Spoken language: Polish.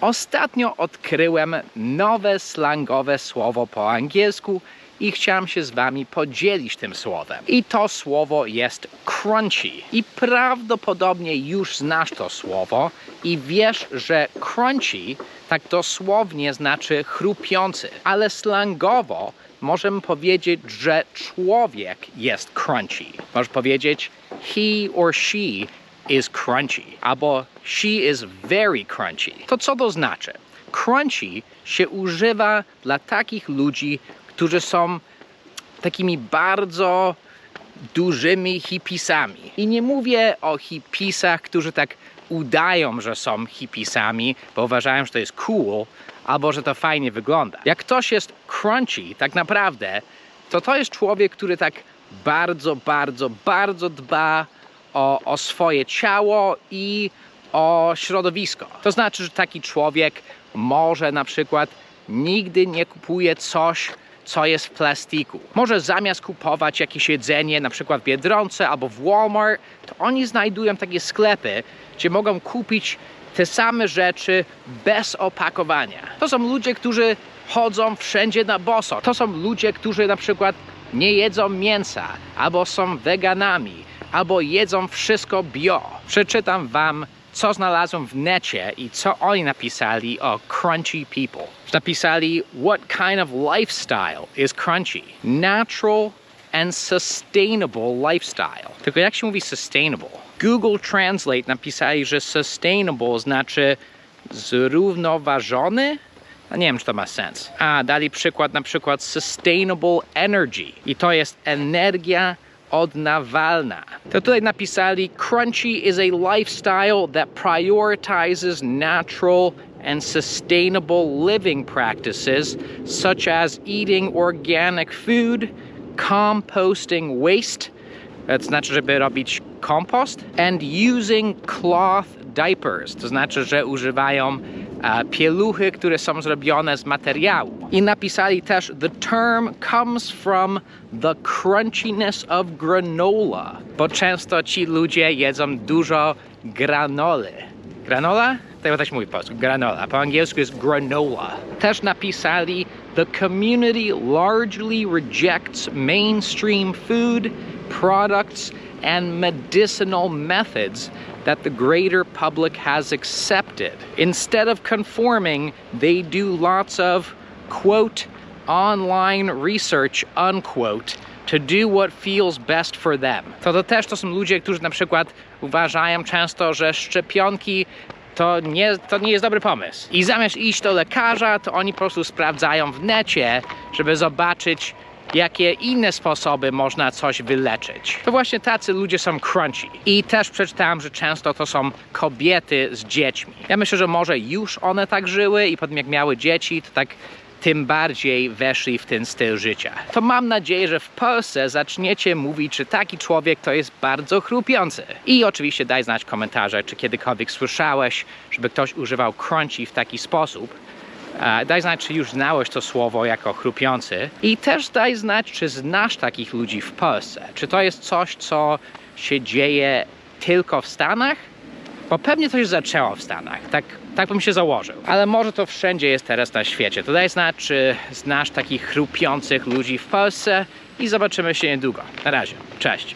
Ostatnio odkryłem nowe slangowe słowo po angielsku i chciałem się z wami podzielić tym słowem. I to słowo jest crunchy. I prawdopodobnie już znasz to słowo i wiesz, że crunchy tak dosłownie znaczy chrupiący, ale slangowo możemy powiedzieć, że człowiek jest crunchy. Możesz powiedzieć he or she crunchy albo she is very crunchy. To co to znaczy? Crunchy się używa dla takich ludzi, którzy są takimi bardzo dużymi hipisami. I nie mówię o hipisach, którzy tak udają, że są hipisami, bo uważają, że to jest cool, albo że to fajnie wygląda. Jak ktoś jest crunchy, tak naprawdę, to to jest człowiek, który tak bardzo, bardzo, bardzo dba o, o swoje ciało i o środowisko. To znaczy, że taki człowiek może na przykład nigdy nie kupuje coś, co jest w plastiku. Może zamiast kupować jakieś jedzenie, na przykład w Biedronce albo w Walmart, to oni znajdują takie sklepy, gdzie mogą kupić te same rzeczy bez opakowania. To są ludzie, którzy chodzą wszędzie na boso. To są ludzie, którzy na przykład nie jedzą mięsa, albo są weganami, albo jedzą wszystko bio. Przeczytam wam, co znalazłem w necie i co oni napisali o crunchy people. Napisali, what kind of lifestyle is crunchy? Natural and sustainable lifestyle. Tylko jak się mówi sustainable? Google Translate napisali, że sustainable znaczy zrównoważony? No nie wiem, czy to ma sens. A, dali przykład na przykład sustainable energy. I to jest energia odnawalna. To tutaj napisali crunchy is a lifestyle that prioritizes natural and sustainable living practices such as eating organic food, composting waste, to znaczy, żeby robić kompost, and using cloth diapers, to znaczy, że używają pieluchy, które są zrobione z materiału. I napisali też, the term comes from the crunchiness of granola, bo często ci ludzie jedzą dużo granoli. Granola? Tego też mówi po polsku, granola. Po angielsku jest granola. Też napisali, the community largely rejects mainstream food, products, and medicinal methods that the greater public has accepted. Instead of conforming, they do lots of, quote, online research, unquote, to do what feels best for them. To, to też to są ludzie, którzy na przykład uważają często, że szczepionki to nie, to nie jest dobry pomysł. I zamiast iść do lekarza, to oni po prostu sprawdzają w necie, żeby zobaczyć, jakie inne sposoby można coś wyleczyć. To właśnie tacy ludzie są crunchy. I też przeczytałem, że często to są kobiety z dziećmi. Ja myślę, że może już one tak żyły i potem jak miały dzieci, to tak tym bardziej weszli w ten styl życia. To mam nadzieję, że w Polsce zaczniecie mówić, że taki człowiek to jest bardzo chrupiący. I oczywiście daj znać w komentarzach, czy kiedykolwiek słyszałeś, żeby ktoś używał crunchy w taki sposób. Daj znać, czy już znałeś to słowo jako chrupiący. I też daj znać, czy znasz takich ludzi w Polsce. Czy to jest coś, co się dzieje tylko w Stanach? Bo pewnie to się zaczęło w Stanach. Tak, tak bym się założył. Ale może to wszędzie jest teraz na świecie. To daj znać, czy znasz takich chrupiących ludzi w Polsce i zobaczymy się niedługo. Na razie. Cześć.